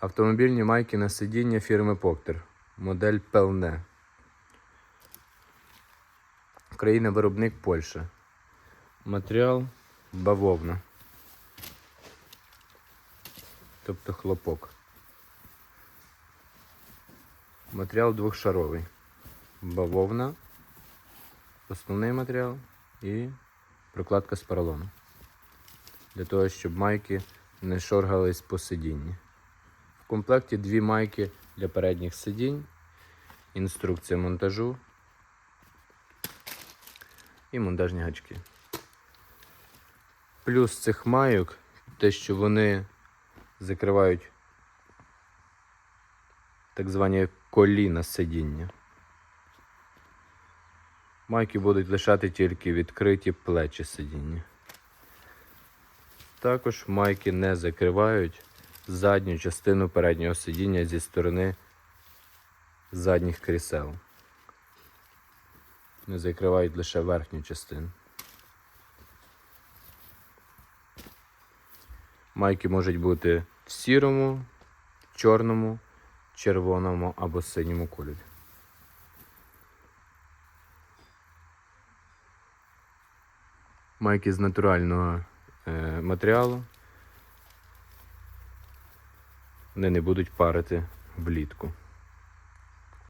Автомобільні майки на сидіння фірми Поктер. Модель Пелне. Країна виробник Польща. Матеріал бавовна. Тобто хлопок. Матеріал двохшаровий. Бавовна. Основний матеріал і прокладка з поролону. Для того, щоб майки не шоргались по сидінні. Комплекті дві майки для передніх сидінь, інструкція монтажу і монтажні гачки. Плюс цих майок те, що вони закривають так звані коліна сидіння. Майки будуть лишати тільки відкриті плечі сидіння. Також майки не закривають задню частину переднього сидіння зі сторони задніх крісел. Не закривають лише верхню частину. Майки можуть бути в сірому, чорному, червоному або синьому кольорі. Майки з натурального е, матеріалу. Вони не будуть парити влітку.